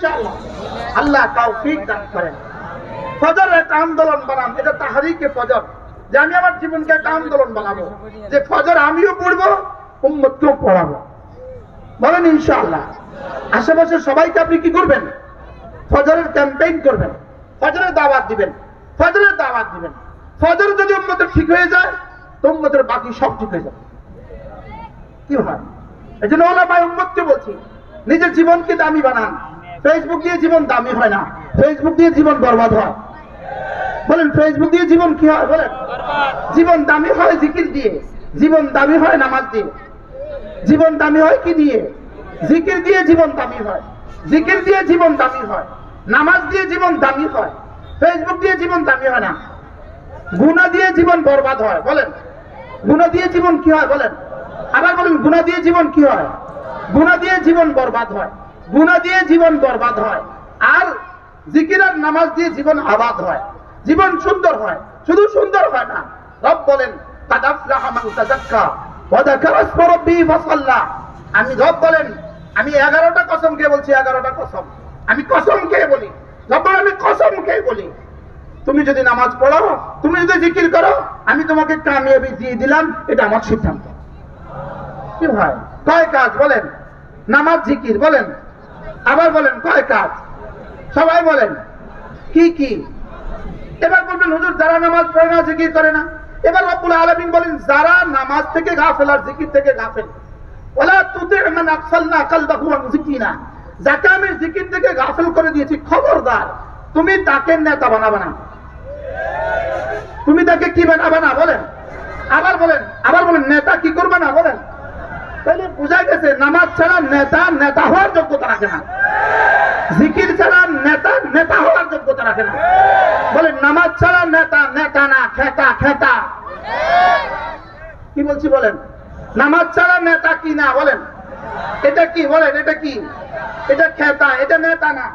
ইনশাআল্লাহ। দান করেন। ফজর একটা আন্দোলন বানান এটা তাহারিকে ফজর। যে আমি আমার জীবনকে একটা আন্দোলন বানাবো, যে ফজর আমিও পড়ব, উম্মতকেও পড়াবো। বলেন ইনশাআল্লাহ। আশেপাশে সবাইকে আপনি কি করবেন? ফজরের ক্যাম্পেইন করবেন। ফজরের দাওয়াত দিবেন। ফজরের দাওয়াত দিবেন। ফজর যদি উম্মতের ঠিক হয়ে যায়, তো উম্মতের বাকি সব ঠিক হয়ে যাবে। কি হয়? এই জন্য ওলামায় উম্মতকে বলছি, নিজের জীবনকে দামি বানান। ফেসবুক দিয়ে জীবন দামি হয় না ফেসবুক দিয়ে জীবন বরবাদ হয় বলেন ফেসবুক দিয়ে জীবন কি হয় বলেন জীবন দামি হয় জিকির দিয়ে জীবন দামি হয় নামাজ দিয়ে জীবন দামি হয় কি দিয়ে জিকির দিয়ে জীবন দামি হয় জিকির দিয়ে জীবন দামি হয় নামাজ দিয়ে জীবন দামি হয় ফেসবুক দিয়ে জীবন দামি হয় না গুণা দিয়ে জীবন বরবাদ হয় বলেন গুণা দিয়ে জীবন কি হয় বলেন আবার বলেন গুণা দিয়ে জীবন কি হয় গুণা দিয়ে জীবন বরবাদ হয় গুণা দিয়ে জীবন বরবাদ হয়। আর জিকিরার নামাজ দিয়ে জীবন আবাদ হয়। জীবন সুন্দর হয়। শুধু সুন্দর হয় না। রব বলেন আমি রব বলেন, আমি এগারোটা কসম খেয়ে বলছি, এগারোটা কসম? আমি কসম খেয়ে বলি? রব আমি কসম খেয়ে বলি? তুমি যদি নামাজ পড়ো তুমি যদি জিকির করো, আমি তোমাকে কামিয়াবি দিয়ে দিলাম, এটা আমার সিদ্ধান্ত। কি ভাই কয় কাজ বলেন? নামাজ, জিকির বলেন? আবার বলেন, কয় কাজ? সবাই বলেন, কি কি? এবার বলবেন, হুজুর, যারা নামাজ পড়ে না, জিকির করে না। এবার রব্বুল আলামিন বলেন, যারা নামাজ থেকে গাফেল আর জিকির থেকে গাফেল ওলা তুতে যাকে আমি জিকির থেকে গাফেল করে দিয়েছি, খবরদার, তুমি তাকে নেতা বানাবে না। তুমি তাকে কি বানাবে না, বলেন। আবার বলেন আবার বলেন, নেতা কি করবে না, বলেন। তাহলে বোঝা গেছে, নামাজ ছাড়া নেতা নেতা হওয়ার যোগ্যতা রাখে না। জিকির ছাড়া নেতা নেতা হওয়ার যোগ্যতা রাখে না। বলেন নামাজ ছাড়া নেতা নেতা না, খেতা খেতা। কি বলছি বলেন? নামাজ ছাড়া নেতা কি না বলেন? এটা কি বলেন? এটা কি? এটা খেতা, এটা নেতা না।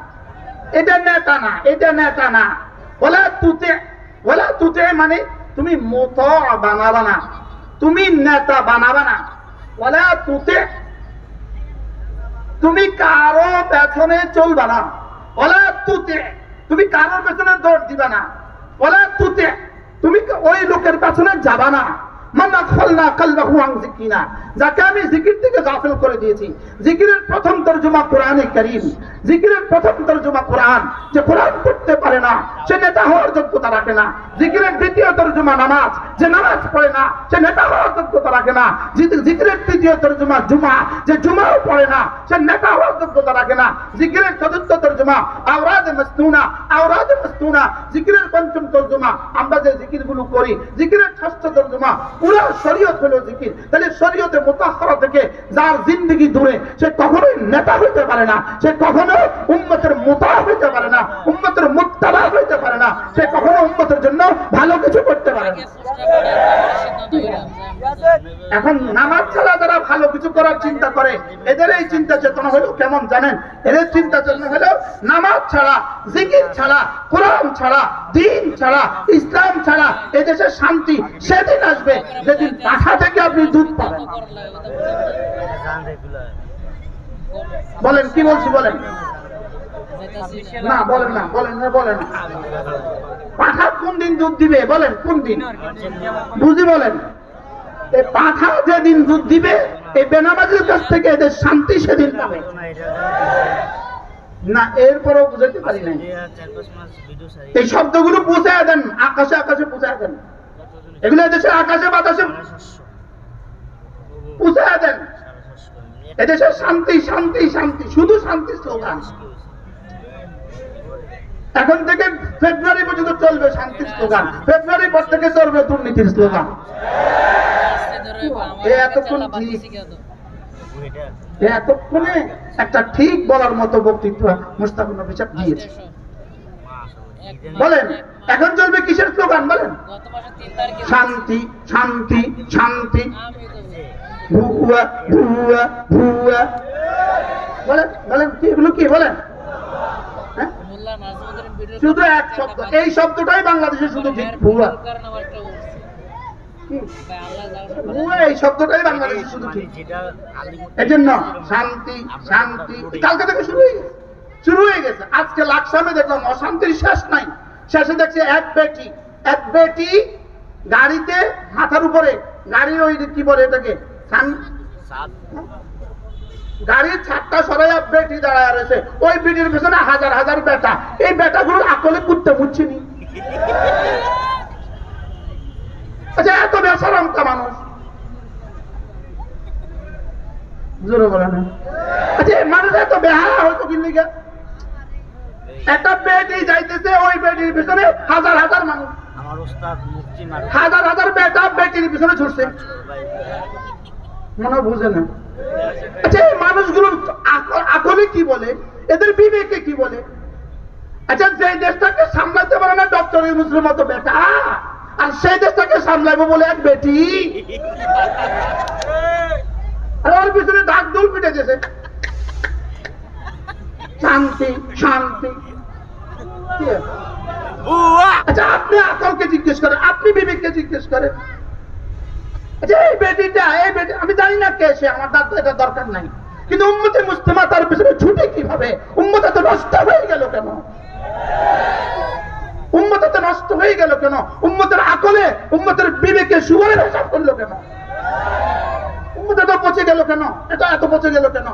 এটা নেতা না, এটা নেতা না। বলে তুতে বলে তুতে মানে তুমি মত বানাবা না। তুমি নেতা বানাবা না। বলে তুতে। তুমি কারও পেছনে চলবা না। বলা তুতে। তুমি কারোর পেছনে দৌড় দিবা না। বলা তুতে। তুমি ওই লোকের পেছনে যাবা না। যাকে আমি জিকির থেকে গাফিল করে দিয়েছি। জিকিরের প্রথম তরজমা কোরআনে কারীম। জিকিরের প্রথম তরজমা কোরআন, যে কোরআন পড়তে পারে না, সে নেতা হওয়ার যোগ্যতা রাখে না। জিকিরের দ্বিতীয় তরজমা নামাজ, যে নামাজ পড়ে না, সে নেতা হওয়ার যোগ্যতা রাখে না। জিকিরের তৃতীয় তরজমা জুমা, যে জুমাও পড়ে না, সে নেতা হওয়ার যোগ্যতা রাখে না। জিকিরের চতুর্থ তরজমা, আওরাদ মস্তুনা আওরাদ মস্তুনা জিকিরের পঞ্চম তরজমা, আমরা যে জিকিরগুলো করি জিকিরের ষষ্ঠ তরজমা পুরো শরীয়ত হলো জিকির। তাহলে শরীয়তে মোতাহরা থেকে যার জিন্দগি দূরে, সে কখনোই নেতা হইতে পারে না। সে কখনো উম্মতের মোতা হইতে পারে না, উম্মতের মুত্তাবা হইতে পারে না। সে কখনো উম্মতের জন্য ভালো কিছু করতে পারে না। এখন নামাজ ছাড়া যারা ভালো কিছু করার চিন্তা করে, এদের এই চিন্তা চেতনা হলো কেমন জানেন? এদের চিন্তা চেতনা হলো নামাজ ছাড়া, জিকির ছাড়া, কোরআন ছাড়া, দিন ছাড়া, ইসলাম ছাড়া, এদেশে শান্তি সেদিন আসবে। যেদিন পাঠা থেকে আপনি দুধ পাবেন। বলেন, কি বলছি, বলেন? না বলেন না বলেন না বলেন না। পাঠা কোন দিন দুধ দিবে? বলেন, কোন দিন? বুঝি বলেন। এই পাঠা যেদিন দুধ দিবে এই বেনামাজির কাছ থেকে এদের শান্তি সেদিন পাবে। না, এরপরেও বুঝাতে পারি নাই। এই শব্দগুলো পৌঁছায় দেন, আকাশে আকাশে পৌঁছায় দেন। এগুলো আকাশে বাতাসে পৌঁছায় দেন। এদেশের শান্তি শান্তি শান্তি, শুধু শান্তি স্লোগান। এখন থেকে ফেব্রুয়ারি পর্যন্ত চলবে শান্তির স্লোগান। ফেব্রুয়ারি পর থেকে চলবে দুর্নীতির স্লোগান। এতক্ষণ একটা ঠিক বলার মতো বক্তৃত্ব মুস্তাফুল নবী দিয়েছে। বলেন। এখন চলবে কিসের স্লোগান বলেন? শান্তি শান্তি শান্তি। ভুয়া ভুয়া ভুয়া। বলেন বলেন কি এগুলো কি বলেন? হ্যাঁ? শুধু এক শব্দ এই শব্দটাই বাংলাদেশে শুধু ঠিক ভুয়া। এই শব্দটাই বাংলাদেশে শুধু ঠিক। এই জন্য শান্তি শান্তি। কালকে থেকে শুরু হয়ে গেছে। শুরু হয়ে গেছে। আজকে লাকসামে দেখলাম অশান্তির শেষ নাই। শেষে দেখছি এক বেটি এক বেটি গাড়িতে মাথার উপরে গাড়ির ওই কি বলে এটাকে? গাড়ির ছাদটা সরাই বেটি দাঁড়ায় রয়েছে ওই বেটির পেছনে হাজার হাজার বেটা। এই বেটাগুলো আকলে কুত্তে মুচ্ছিনি। আচ্ছা এত বেসরমটা মানুষ। জোরে বলে না। আচ্ছা মানুষ এত বেহারা হয়তো কি লিগে একটা বেটি যাইতেছে ওই বেটির পিছনে হাজার হাজার মানুষ। আমার ওস্তাদ মুক্তি মারু হাজার হাজার বেটা বেটির পিছনে ছুটছে। মনে বুঝে না। আচ্ছা এই মানুষগুলোর আকলে কি বলে? এদের বিবেকে কি বলে? আচ্ছা যে দেশটাকে সামলাতে পারে না ডক্টর মুসলিম মতো বেটা আর সেই দেশটাকে সামলাবো বলে এক বেটি। আর ওর পিছনে ডাক দুল পিটে গেছে শান্তি শান্তি? আচ্ছা আপনি আকলকে জিজ্ঞেস করেন আপনি বিবেককে জিজ্ঞেস করেন। আচ্ছা এই বেটিটা এই বেটি আমি জানি না কে সে আমার দাঁত এটা দরকার নাই। কিন্তু উম্মতে মুস্তেমা তার পিছনে ছুটে কীভাবে? উম্মত তো নষ্ট হয়ে গেল কেন? উম্মত তো নষ্ট হয়ে গেল কেন? উম্মতের আকলে উম্মতের বিবেকে সুবরের হিসাব করল কেন? উম্মত এত পচে গেল কেন? এটা এত পচে গেল কেন?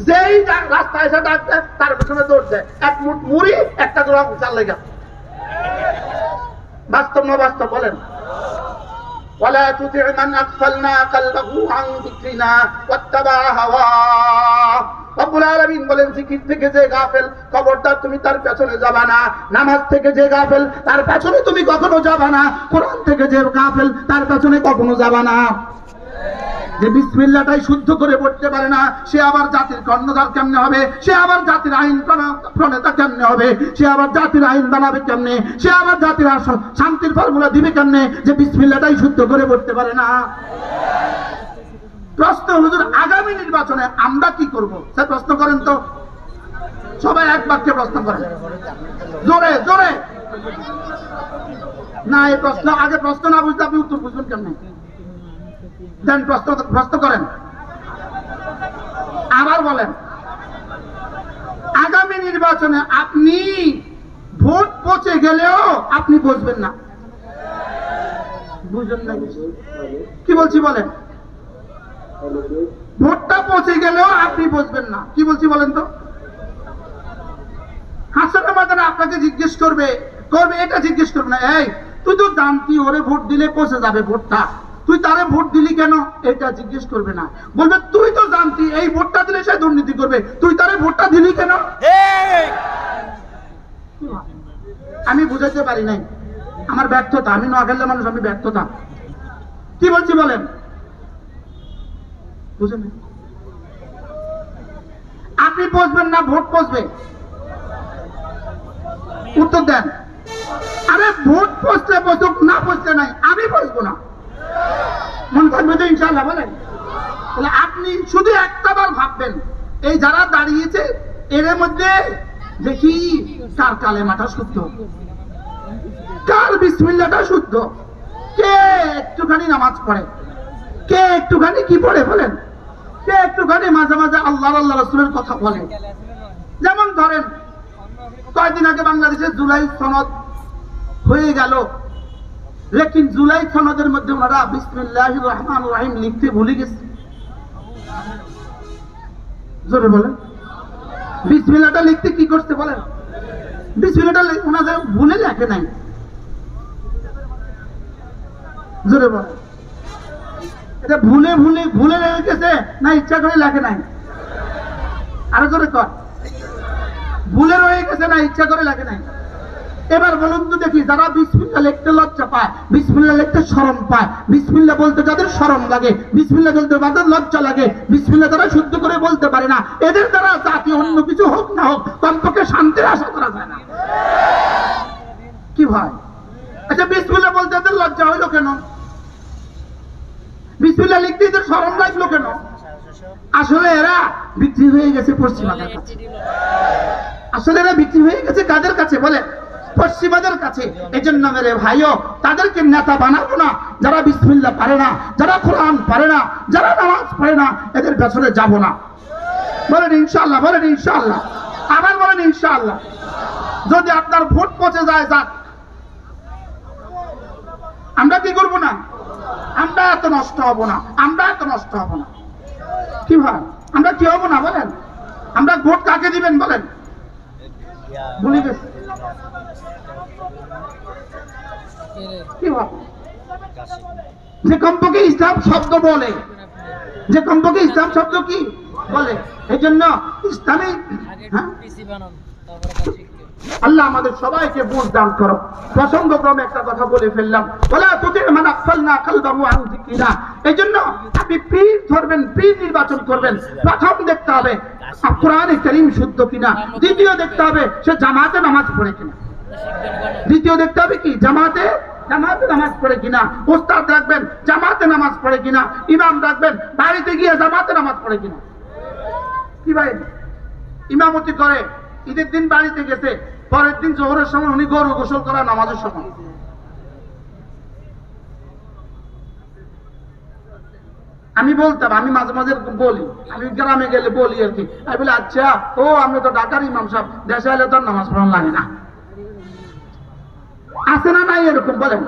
যেই যা- রাস্তায় এসে ডাক দেয় তার পেছনে দৌড় দেয় এক মুঠ মুড়ি একটা গ্রাম চাল লেগে বাস্তব না বাস্তব বলেন ولا تطع من أغفلنا قلبه عن ذكرنا واتبع هواه রব্বুল আলামিন বলেন জিকির থেকে যে গাফেল খবরদার তুমি তার পেছনে যাবা না নামাজ থেকে যে গাফেল তার পেছনে তুমি কখনো যাবা না কোরআন থেকে যে গাফেল তার পেছনে কখনো যাবা না যে বিসমিল্লাটাই শুদ্ধ করে পড়তে পারে না, সে আবার জাতির কর্ণধার কেমনে হবে? সে আবার জাতির আইন প্রণেতা কেমনে হবে? সে আবার জাতির আইন বানাবে কেমনে? সে আবার জাতির শান্তির ফর্মুলা দিবে কেমনে? যে বিসমিল্লাটাই শুদ্ধ করে পড়তে পারে না। প্রশ্ন, হুজুর, আগামী নির্বাচনে আমরা কি করব? স্যার, প্রশ্ন করেন তো। সবাই এক বাক্যে প্রশ্ন করেন। জোরে জোরে। না, এই প্রশ্ন, আগে প্রশ্ন না বুঝতে আপনি উত্তর বুঝবেন কেমনে? দেন প্রশ্ন করেন। আবার বলেন, আগামী নির্বাচনে আপনি ভোট পচে গেলেও আপনি বুঝবেন না। কি বলছি বলেন? ভোটটা পচে গেলেও আপনি বুঝবেন না। কি বলছি বলেন তো? হাসানের মাদানে আপনাকে জিজ্ঞেস করবে করবে, এটা জিজ্ঞেস করবে না। এই, তুই তো জানতি ওরে ভোট দিলে পচে যাবে ভোটটা। তুই তারে ভোট দিলি কেন? এটা জিজ্ঞেস করবে না। বলবে তুই তো জানতি এই ভোটটা দিলে সে দুর্নীতি করবে। তুই তারে ভোটটা দিলি কেন? আমি বুঝাতে পারি নাই। আমার ব্যর্থতা আমি নোয়াখালীর মানুষ আমি ব্যর্থতা। কি বলছি বলেন? বুঝেন আপনি বসবেন না ভোট বসবে উত্তর দেন। আরে ভোট বসলে বসুক না বসলে নাই আমি বসবো না। মনে থাকবে তো ইনশাল্লাহ বলেন। তাহলে আপনি শুধু একটা বার ভাববেন, এই যারা দাঁড়িয়েছে, এর মধ্যে দেখি কার কালেমাটা শুদ্ধ? কার বিসমিল্লাটা শুদ্ধ? কে একটুখানি নামাজ পড়ে? কে একটুখানি কি পড়ে, বলেন? কে একটুখানি মাঝে মাঝে আল্লাহ আল্লাহ রসুলের কথা বলে? যেমন ধরেন কয়েকদিন আগে বাংলাদেশে জুলাই সনদ হয়ে গেল। লেকিন জুলাই সনদের মধ্যে ওনারা বিসমিল্লাহ রহমান রাহিম লিখতে ভুলে গেছে। জোরে বলেন। বিসমিল্লাটা লিখতে কি করতে বলেন? বিসমিল্লাটা ওনাদের ভুলে লেখে নাই। জোরে বলেন। এটা ভুলে ভুলে ভুলে লেগে গেছে না ইচ্ছা করে লেখে নাই? আরও জোরে কর। ভুলে রয়ে গেছে না ইচ্ছা করে লেখে নাই? এবার বলুন তো দেখি, যারা বিসমিল্লা লিখতে লজ্জা পায়, বিসমিল্লা লিখতে শরম পায়, বিসমিল্লা বলতে যাদের শরম লাগে, বিসমিল্লা বলতে যাদের লজ্জা লাগে, বিসমিল্লা তারা শুদ্ধ করে বলতে পারে না। এদের দ্বারা জাতি অন্য কিছু হোক না হোক, কমপক্ষে শান্তির আশা করা যায় না। কি ভাই? আচ্ছা বিসমিল্লা বলতে এদের লজ্জা হইল কেন? বিসমিল্লা লিখতে এদের শরম লাগল কেন? আসলে এরা বিক্রি হয়ে গেছে পশ্চিমাদের কাছে। আসলে এরা বিক্রি হয়ে গেছে কাদের কাছে? বলে পশ্চিমাদের কাছে এই জন্য মেরে ভাইও, তাদেরকে নেতা বানাবো না। যারা বিসমিল্লা পারে না, যারা কোরআন পারে না, যারা নামাজ পারে না, এদের পেছনে যাব না। বলেন ইনশাল্লাহ বলেন ইনশাল্লাহ আবার বলেন ইনশাআল্লাহ। যদি আপনার ভোট পচে যায়, যাক। আমরা কি করব না? আমরা এত নষ্ট হব না, আমরা এত নষ্ট হব না। কি ভাই? আমরা কি হব না, বলেন? আমরা ভোট কাকে দিবেন, বলেন? যে কমপক্ষে ইসলাম শব্দ বলে। যে কমপক্ষে ইসলাম শব্দ কি বলে? এই জন্য ইসলামী হ্যাঁ? আল্লাহ আমাদের সবাইকে বুঝ দান করো। প্রসঙ্গক্রমে একটা কথা বলে ফেললাম। বলে তোদের মানে আফসালনা কালবাহু আন কিনা এই জন্য আপনি পীর ধরবেন, পীর নির্বাচন করবেন। প্রথম দেখতে হবে কোরআনে করিম শুদ্ধ কিনা? দ্বিতীয় দেখতে হবে, সে জামাতে নামাজ পড়ে কিনা? দ্বিতীয় দেখতে হবে কি? জামাতে জামাতে নামাজ পড়ে কিনা? ওস্তাদ রাখবেন, জামাতে নামাজ পড়ে কিনা? ইমাম রাখবেন, বাড়িতে গিয়ে জামাতে নামাজ পড়ে কিনা? কি ভাই? ইমামতি করে, ঈদের দিন বাড়িতে গেছে, পরের দিন জোহরের সময় উনি গরু গোসল করা নামাজের সময়। আমি বলতাম, আমি মাঝে মাঝে বলি, আমি গ্রামে গেলে বলি আর কি। আমি বলি আচ্ছা ও আমি তো ঢাকার ইমাম সাহেব, দেশে এলে তো নামাজ পড়ানো লাগে না। আছে না নাই এরকম বলেন?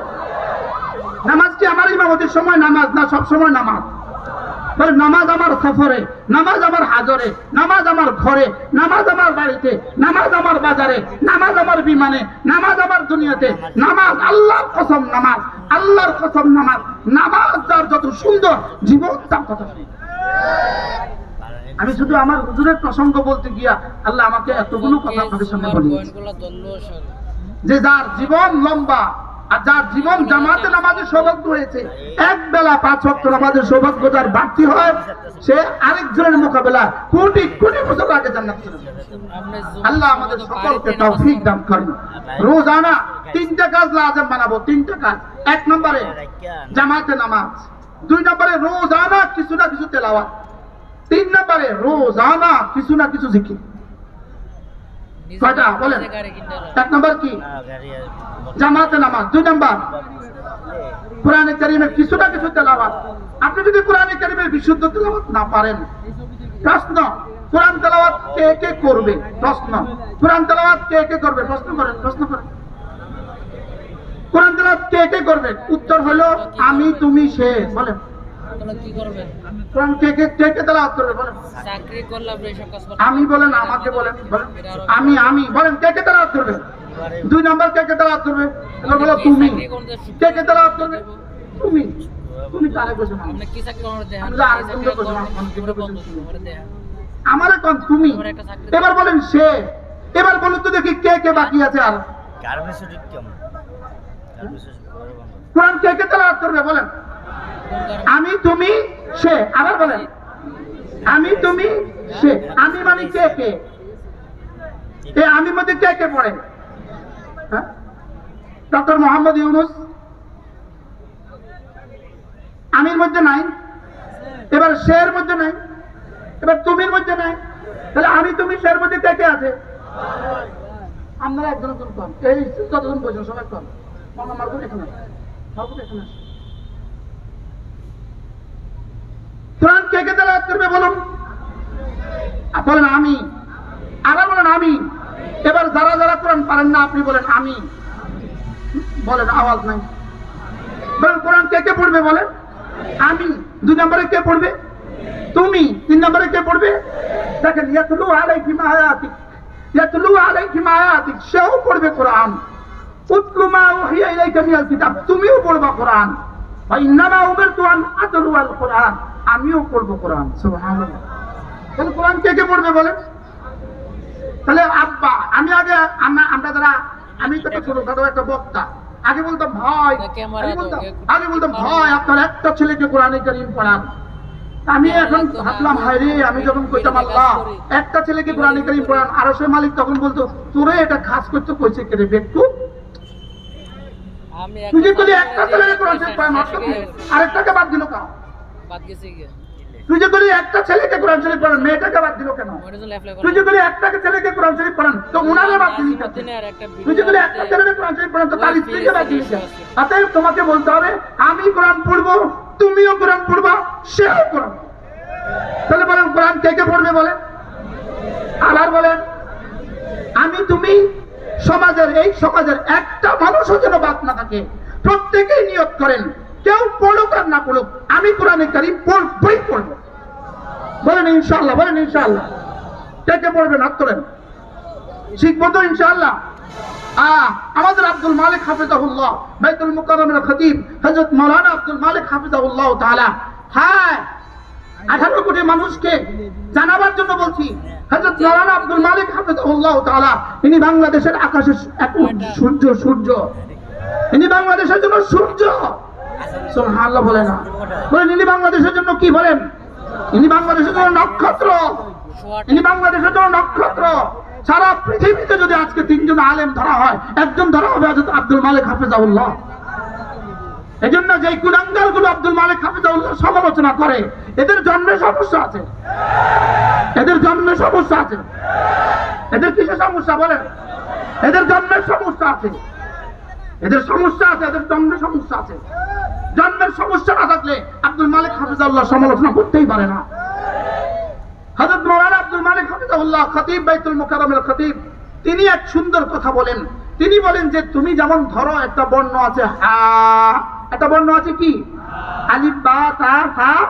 নামাজ কি আমার ইমামতির সময় নামাজ না সব সময় নামাজ? বলে নামাজ আমার সফরে, নামাজ আমার হাজরে, নামাজ আমার ঘরে, নামাজ আমার বাড়িতে, নামাজ আমার বাজারে, নামাজ আমার বিমানে, নামাজ আমার দুনিয়াতে, নামাজ আল্লাহর কসম নামাজ, আল্লাহর কসম নামাজ নামাজ যার যত সুন্দর জীবন তার সুন্দর। আমি শুধু আমার হুজুরের প্রসঙ্গ বলতে গিয়া আল্লাহ আমাকে এতগুলো কথা আপনাদের সামনে বলি যে যার জীবন লম্বা যার জীবন জামাতে নামাজের সৌভাগ্য হয়েছে, এক বেলা পাঁচ ওয়াক্ত নামাজের সৌভাগ্য যার বাড়তি হয়, সে আরেকজনের মোকাবেলা কোটি কোটি বছর আগে জান্নাত আল্লাহ আমাদের সকলকে তৌফিক দান করেন। রোজানা তিনটা কাজ লাজম বানাবো, তিনটা কাজ। এক নম্বরে জামাতে নামাজ, দুই নম্বরে রোজানা কিছু না কিছু তেলাওয়াত, তিন নম্বরে রোজানা কিছু না কিছু জিকির। কয়টা? বলেন। এক নম্বর কি? জামাতে নামাজ দুই নম্বর। কোরআনে কারিমের কিছু না কিছু তেলাওয়াত। আপনি যদি কোরআনে কারিমের বিশুদ্ধ তেলাওয়াত না পারেন প্রশ্ন কোরআন তেলাওয়াত কে কে করবে? প্রশ্ন কোরআন তেলাওয়াত কে কে করবে? প্রশ্ন করেন প্রশ্ন করেন। কোরআন তেলাওয়াত কে কে করবে? উত্তর হলো আমি তুমি সে। বলেন। তাহলে কি করবেন? কোরআন কে কে কে কে বলেন। চাকরি করলে আপনি এসব কাজ আমি বলেন আমাকে বলেন বলেন। আমি আমি বলেন কে কে তেলাওয়াত দুই নাম্বার কে কে তেলাওয়াত করবে? বলো তুমি। বসে কি চাকরি আমার বন্ধ আমারে কোন আমার এবার বলেন সে। এবার বলুন তো দেখি কে কে বাকি আছে আর। কোরআন কে কে তেলাওয়াত করবে? বলেন। আমি তুমি সে, আবার বলেন। আমি তুমি সে, আমি মানে কে কে? এ, আমি মধ্যে কে কে পড়ে? হ্যাঁ? ডক্টর মোহাম্মদ ইউনুস। আমির মধ্যে নাই। এবার শের মধ্যে নাই। এবার তুমির মধ্যে নাই। তাহলে আমি তুমি শের মধ্যে কে কে আছে? আপনারা একজন কম। এই কতজন বলছেন সবাই কম। মামা মারকুন এখানে। মারকুন এখানে আসে। কোরআন কে কে তেলাওয়াত করবে বলুন? বলেন আমি। আবার বলেন আমি। এবার যারা যারা কোরআন পারেন না, আপনি বলেন আমি। বলেন, আওয়াজ নাই। বলেন, কোরআন কে কে পড়বে বলেন? আমি। দুই নম্বরে কে পড়বে? তুমি। তিন নম্বরে কে পড়বে? দেখেন, ইয়াতলু আলাইহিম আয়াতিক। ইয়াতলু আলাইহিম আয়াতিক, সেও পড়বে কোরআন। উতলু মা ইলাইকা মিনাল কিতাব, তুমিও পড়বা কোরআন। ফাইন্নামা উমিরতু আন আতলু আল কোরআন। আমিও পড়ব কোরআন তাহলে কোরআন কে কে পড়বে বলেন? তাহলে আব্বা আমি আগে আমরা যারা আমি তো একটা ছোটখাটো একটা বক্তা। আগে বলতাম ভাই আগে তো, বলতাম এ- আগে বলতাম ভাই আপনার একটা ছেলেকে কোরআনে কারিম পড়ান। আমি এখন তো ভাবলাম হায় রে আমি যখন কইতাম আল্লাহ একটা ছেলেকে কোরআনে কারিম পড়ান আর সে মালিক তখন বলতো তোরে এটা খাস করতে কইছে কে রে বেকু আমি তুই একটা একটা ছেলেকে কোরআন পড়ান আরেকটাকে বাদ দিল কেন বাদ গেছে তুই যে বলি একটা ছেলেকে কোরআন শরীফ পড়ান মেয়েটাকে বাদ দিল কেন? তুই যে বলি একটাকে ছেলেকে কোরআন শরীফ পড়ান তো উনারে বাদ দিলি কেন? তুই যে বলে একটা ছেলেকে কোরআন শরীফ পড়ান তো তার স্ত্রীকে বাদ দিলি কেন? অতএব তোমাকে বলতে হবে আমি কোরআন পড়ব তুমিও কোরআন পড়বা সেও কোরআন তাহলে বলেন কোরআন কে কে পড়বে বলে আবার বলেন আমি তুমি সমাজের এই সমাজের একটা মানুষও যেন বাদ না থাকে। প্রত্যেকেই নিয়োগ করেন। কেউ পড়ুক আর না পড়ুক আমি কোরআনে কারিম পড়বই পড়ব। বলেন ইনশাআল্লাহ বলেন ইনশাআল্লাহ। কে পড়বেন? হাত তোলেন। শিখব তো ইনশাআল্লাহ। আহ, আমাদের আব্দুল মালিক হাফিজাহুল্লাহ বাইতুল মুকাররমের খতিব মাওলানা আব্দুল মালিক তাআলা। হ্যাঁ আঠারো কোটি মানুষকে জানাবার জন্য বলছি। মাওলানা আব্দুল মালিক তাআলা ইনি বাংলাদেশের আকাশের এক সূর্য সূর্য। ইনি বাংলাদেশের জন্য সূর্য। বাংলাদেশের জন্য কি বলেন? ইনি বাংলাদেশের জন্য নক্ষত্র। ইনি বাংলাদেশের জন্য নক্ষত্র। সারা পৃথিবীতে যদি আজকে তিনজন আলেম ধরা হয়, একজন ধরা হবে আব্দুল মালিক হাফিজাউল্লাহ এই জন্য যে কুলাঙ্গারগুলো আব্দুল মালিক হাফিজাউল্লাহ সমালোচনা করে, এদের জন্মে সমস্যা আছে। এদের জন্মে সমস্যা আছে। এদের কিসের সমস্যা বলেন? এদের জন্মের সমস্যা আছে। এদের সমস্যা আছে, এদের জন্মের সমস্যা আছে। জন্মের সমস্যা না থাকলে আব্দুল মালিক হাফিজাউল্লাহ সমালোচনা করতেই পারে না। হযরত মাওলানা আব্দুল মালিক হাফিজাহুল্লাহ খতিব বাইতুল মুকাররমের খতিব, তিনি এক সুন্দর কথা বলেন। তিনি বলেন যে, তুমি যেমন ধরো, একটা বর্ণ আছে হা। একটা বর্ণ আছে কি? আলিফ, বা, তা থা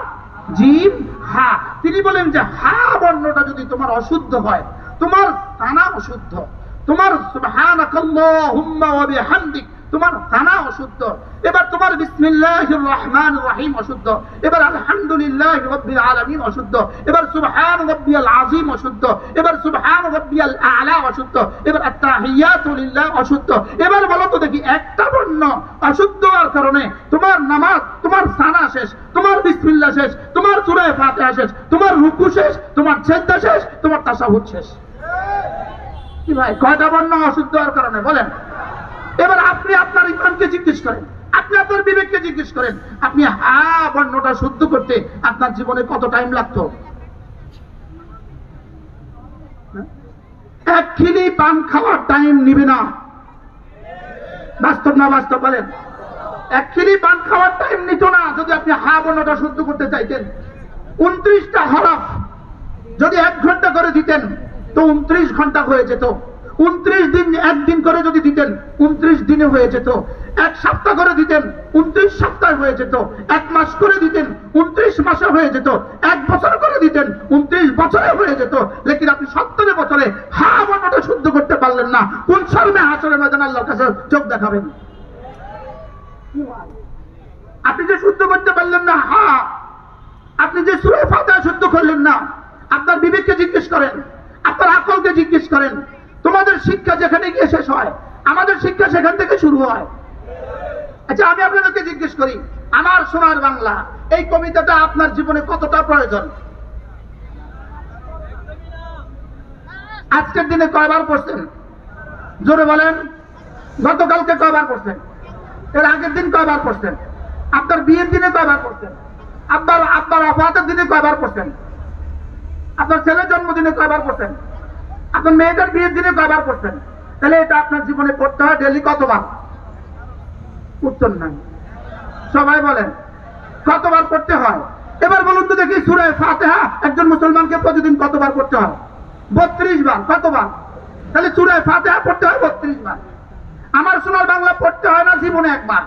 জিম, হা। তিনি বলেন যে, হা বর্ণটা যদি তোমার অশুদ্ধ হয়, তোমার তানা অশুদ্ধ। তোমার সুবহানাকাল্লাহুম্মা ওয়া বিহামদিক তোমার তানা অশুদ্ধ। এবার তোমার বিসমিল্লাহির রহমানির রহিম অশুদ্ধ। এবার আলহামদুলিল্লাহ রাব্বিল আলামিন অশুদ্ধ। এবার সুবহান রাব্বিয়াল আযীম অশুদ্ধ। এবার সুবহান রাব্বিয়াল আ'লা অশুদ্ধ। এবার আত্তাহিয়াতু লিল্লাহ অশুদ্ধ। এবার বলো তো দেখি একটা বর্ণ অশুদ্ধ হওয়ার কারণে তোমার নামাজ তোমার সানা শেষ তোমার বিসমিল্লাহ শেষ তোমার সূরা ফাতিহা শেষ তোমার রুকু শেষ তোমার সেজদা শেষ তোমার তাশাহুদ শেষ। কি ভাই কয়টা বর্ণ অশুদ্ধ হওয়ার কারণে বলেন? এবার আপনি আপনার ইমানকে জিজ্ঞেস করেন, আপনি আপনার বিবেককে জিজ্ঞেস করেন, আপনি হা বর্ণটা শুদ্ধ করতে আপনার জীবনে কত টাইম লাগতো? হ্যাঁ? এক খিলি পান খাওয়ার টাইম নিবে না। বাস্তব না বাস্তব বলেন? এক খিলি পান খাওয়ার টাইম নিত না, যদি আপনি হা বর্ণটা শুদ্ধ করতে চাইতেন। উনত্রিশটা হরফ যদি এক ঘণ্টা করে দিতেন, তো উনত্রিশ ঘণ্টা হয়ে যেত। উনত্রিশ দিন একদিন করে যদি দিতেন, উনত্রিশ দিনে হয়ে যেত। এক সপ্তাহ করে দিতেন, উনত্রিশ সপ্তাহ হয়ে যেত। এক মাস করে দিতেন, উনত্রিশ মাসে হয়ে যেত। এক বছর করে দিতেন, উনত্রিশ বছরে হয়ে যেত। লেকিন আপনি সত্তরে বছরে হা বর্ণটা শুদ্ধ করতে পারলেন না। কোন শর্মে, হাসরে ময়দান আল্লাহর কাছে চোখ দেখাবেন? আপনি যে শুদ্ধ করতে পারলেন না, হা। আপনি যে সুরে ফাতা শুদ্ধ করলেন না, আপনার বিবেককে জিজ্ঞেস করেন, আপনার আকলকে জিজ্ঞেস করেন তোমাদের শিক্ষা যেখানে গিয়ে শেষ হয়, আমাদের শিক্ষা সেখান থেকে শুরু হয়। আচ্ছা আমি আপনাদেরকে জিজ্ঞেস করি, আমার সোনার বাংলা, এই কবিতাটা আপনার জীবনে কতটা প্রয়োজন? আজকের দিনে কয়বার পড়ছেন? জোরে বলেন, গতকালকে কয়বার পড়ছেন? এর আগের দিন কয়বার পড়ছেন? আপনার বিয়ের দিনে কয়বার পড়ছেন? আব্বার আব্বার আফাতের দিনে কয়বার পড়ছেন? আপনার ছেলের জন্মদিনে কয়বার পড়ছেন? আপনার মেয়েদের বিয়ের দিনে কয়বার পড়ছেন তাহলে এটা আপনার জীবনে পড়তে হয় ডেলি কতবার? উত্তর নাই। সবাই বলেন, কতবার পড়তে হয়? এবার বলুন তো দেখি সুরায় ফাতেহা, একজন মুসলমানকে প্রতিদিন কতবার পড়তে হয়? বত্রিশ বার, কতবার? তাহলে সুরায় ফাতেহা পড়তে হয় বত্রিশ বার। আমার সোনার বাংলা পড়তে হয় না জীবনে একবার।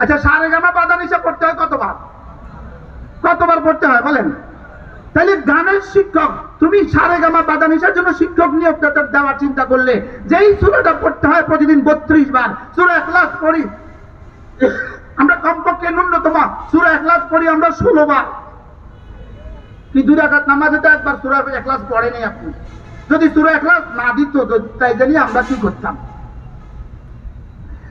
আচ্ছা সারে গামা বাদা নিশা পড়তে হয় কতবার? কতবার পড়তে হয় বলেন? তাহলে গানের শিক্ষক, তুমি সারে গামা বাদা নিশার জন্য শিক্ষক নিয়োগ দে- দেওয়ার চিন্তা করলে, যেই সুরাটা পড়তে হয় প্রতিদিন বত্রিশ বার, সুরা ক্লাস পড়ি। আমরা কমপক্ষে ন্যূনতম সুরা ক্লাস পড়ি আমরা ষোলো বার। কি দু রাখাত নামাজে তো একবার সুরা ক্লাস পড়েনি আপনি। যদি সুরা ক্লাস না দিত তাই জানি আমরা কি করতাম।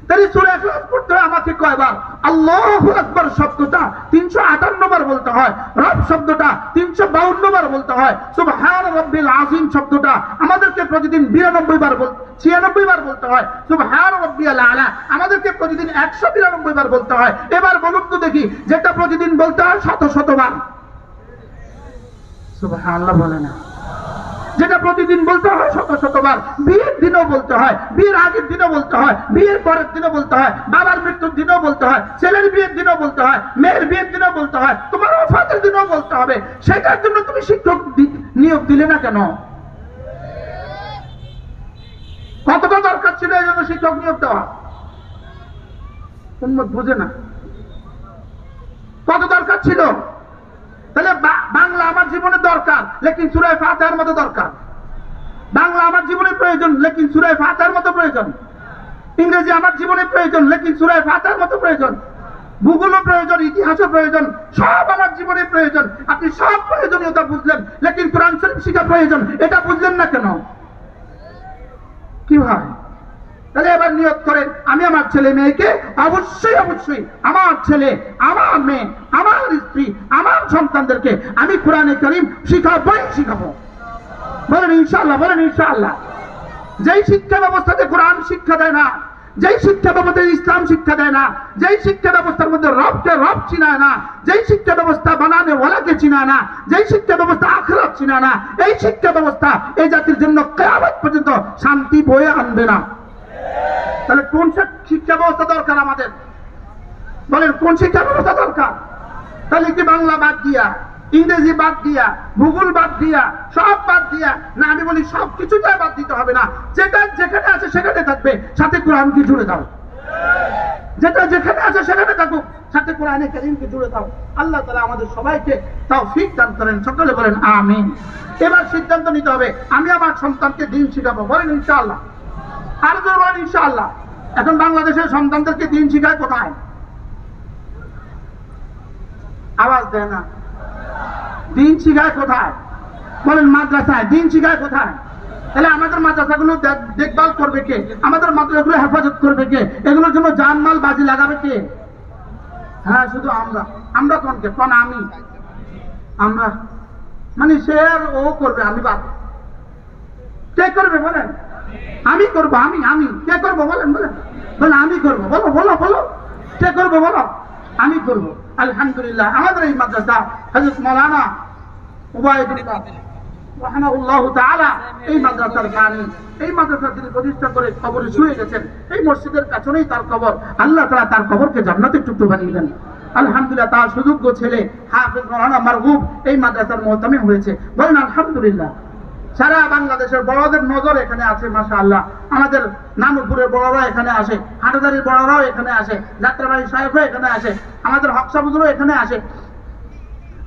তাহলে সুরা পড়তে হয় আমাকে কয়বার? আল্লাহু আকবার শব্দটা তিনশো আটান্ন বার বলতে হয়। রব শব্দটা তিনশো বাউন্ন বার বলতে হয়। সুবহান রব্বিল আজিম শব্দটা আমাদেরকে প্রতিদিন বিরানব্বই বার বল ছিয়ানব্বই বার বলতে হয়। সুবহান আলা আমাদেরকে প্রতিদিন একশো বিরানব্বই বার বলতে হয়। এবার বলুন তো দেখি, যেটা প্রতিদিন বলতে হয় শত শতবার সুবহানাল্লাহ বলে না। যেটা প্রতিদিন বলতে হয়, শত শতবার। বিয়ের দিনও বলতে হয়, বিয়ের আগের দিনও বলতে হয়, বিয়ের পরের দিনও বলতে হয়, বাবার মৃত্যুর দিনও বলতে হয়, ছেলের বিয়ের দিনও বলতে হয়, মেয়ের বিয়ের দিনও বলতে হয়, তোমার অফাতের দিনও বলতে হবে। সেটার জন্য তুমি শিক্ষক নিয়োগ দিলে না কেন? কতটা দরকার ছিল এই জন্য শিক্ষক নিয়োগ দেওয়া? বুঝে না। কত দরকার ছিল? তাহলে বাংলা আমার জীবনে দরকার, লেকিন সুরায় ফাতার মতো দরকার। বাংলা আমার জীবনে প্রয়োজন, লেকিন সুরায় ফাতার মতো প্রয়োজন। ইংরেজি আমার জীবনে প্রয়োজন, লেকিন সুরায় ফাতার মতো প্রয়োজন। ভূগোলও প্রয়োজন, ইতিহাসও প্রয়োজন, সব আমার জীবনে প্রয়োজন। আপনি সব প্রয়োজনীয়তা বুঝলেন, লেকিন কোরআন শরীফ শিখা প্রয়োজন, এটা বুঝলেন না কেন? কি হয় তাহলে এবার নিয়োগ করেন। আমি আমার ছেলে মেয়েকে অবশ্যই অবশ্যই আমার ছেলে, আমার মেয়ে, আমার স্ত্রী, আমার সন্তানদেরকে আমি কোরআনে করিম শিখাবই, শিখাবো। বলেন ইনশাআল্লাহ বলেন ইনশাআল্লাহ। যেই শিক্ষা ব্যবস্থাতে কোরআন শিক্ষা দেয় না, যেই শিক্ষা ব্যবস্থায় ইসলাম শিক্ষা দেয় না, যেই শিক্ষা ব্যবস্থার মধ্যে রবকে রব চিনায় না, যেই শিক্ষা ব্যবস্থা বানানে ওলাকে চিনায় না, যেই শিক্ষা ব্যবস্থা আখরাত চিনায় না, এই শিক্ষা ব্যবস্থা এই জাতির জন্য কেয়ামত পর্যন্ত শান্তি বয়ে আনবে না। তাহলে কোন শিক্ষা ব্যবস্থা দরকার আমাদের? বলেন, কোন শিক্ষা ব্যবস্থা দরকার? তাহলে কি বাংলা বাদ দিয়া, ইংরেজি বাদ দিয়া, ভূগোল বাদ দিয়া, সব বাদ দিয়া? না, আমি বলি সব কিছুটাই বাদ দিতে হবে না। যেটা যেখানে আছে সেখানে থাকবে। সাথে কোরআনকে জুড়ে দাও? যেটা যেখানে আছে সেখানে থাকুক। সাথে কোরআনে কারিমকে জুড়ে দাও? আল্লাহ তালা আমাদের সবাইকে তাও ফিক দান করেন। সকলে বলেন, আমিন। এবার সিদ্ধান্ত নিতে হবে। আমি আমার সন্তানকে দিন শিখাবো। বলেন, ইনশাআল্লাহ। আর বলেন ইনশাআল্লাহ। এখন বাংলাদেশের সন্তানদেরকে দিন শিখায় কোথায়? আওয়াজ দেয় না। দিন শিখায় কোথায়? বলেন মাদ্রাসায়। দিন শিখায় কোথায়? তাহলে আমাদের মাদ্রাসাগুলো দেখ- দেখভাল করবে কে? আমাদের মাদ্রাসাগুলো হেফাজত করবে কে? এগুলোর জন্য জানমাল বাজি লাগাবে কে? হ্যাঁ শুধু আমরা। আমরা কোনকে? কোন আমি? আমরা। মানে সে আর ও করবে, আমি বাদ। কে করবে বলেন? আমি করব, আমি আমি। কে করব বলেন বলেন। বলেন, আমি করব। বলো বলো বলো। কে করব, বলো। আমি করব। আলহামদুলিল্লাহ। আমাদের এই মাদ্রাসা, হযরত মাওলানা তাআলা, এই মাদ্রাসার এই মাদ্রাসা তিনি প্রতিষ্ঠা করে কবরে শুয়ে গেছেন। এই মসজিদের পেছনেই তার কবর। আল্লাহ তাআলা তার কবরকে জান্নাতের টুকরো বানিয়ে দেন। আলহামদুলিল্লাহ, তার সুযোগ্য ছেলে, হাফেজ মাওলানা মারগুব এই মাদ্রাসার মোহতামিম হয়েছে। বলেন, আলহামদুলিল্লাহ। সারা বাংলাদেশের বড়দের নজর এখানে আছে মাসা আল্লাহ আমাদের নানুপুরের বড়রা এখানে আসে, হাটাদারির বড়রাও এখানে আসে, যাত্রাবাড়ি সাহেবও এখানে আসে, আমাদের হকসাবুদুরও এখানে আসে।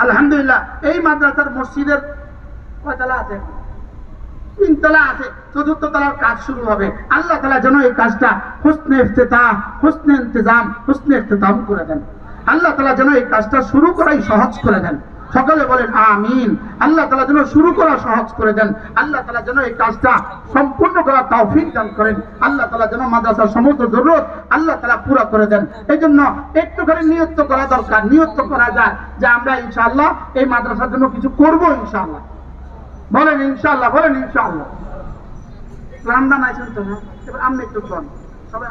আলহামদুলিল্লাহ, এই মাদ্রাসার মসজিদের কয়তলা আছে? তিনতলা আছে চতুর্থ তলার কাজ শুরু হবে। আল্লাহ তালা যেন এই কাজটা হুসনে ইফতেতা, হুসনে ইন্তজাম, হুসনে ইফতেতাম করে দেন। আল্লাহ তালা যেন এই কাজটা শুরু করাই সহজ করে দেন। সকলে বলেন, আমিন। আল্লাহ তালা যেন শুরু করা সহজ করে দেন। আল্লাহ তালা যেন এই কাজটা সম্পূর্ণ করা তৌফিক দান করেন। আল্লাহ তালা যেন মাদ্রাসার সমস্ত জরুরত আল্লাহ তালা পুরা করে দেন। এই জন্য একটুখানি নিয়ত্ত করা দরকার। নিয়ত্ত করা যায় যে আমরা ইনশাআল্লাহ এই মাদ্রাসার জন্য কিছু করব ইনশাআল্লাহ। বলেন ইনশাআল্লাহ বলেন ইনশাআল্লাহ। রামদান আইছেন তো না এবার আমি একটু সবাই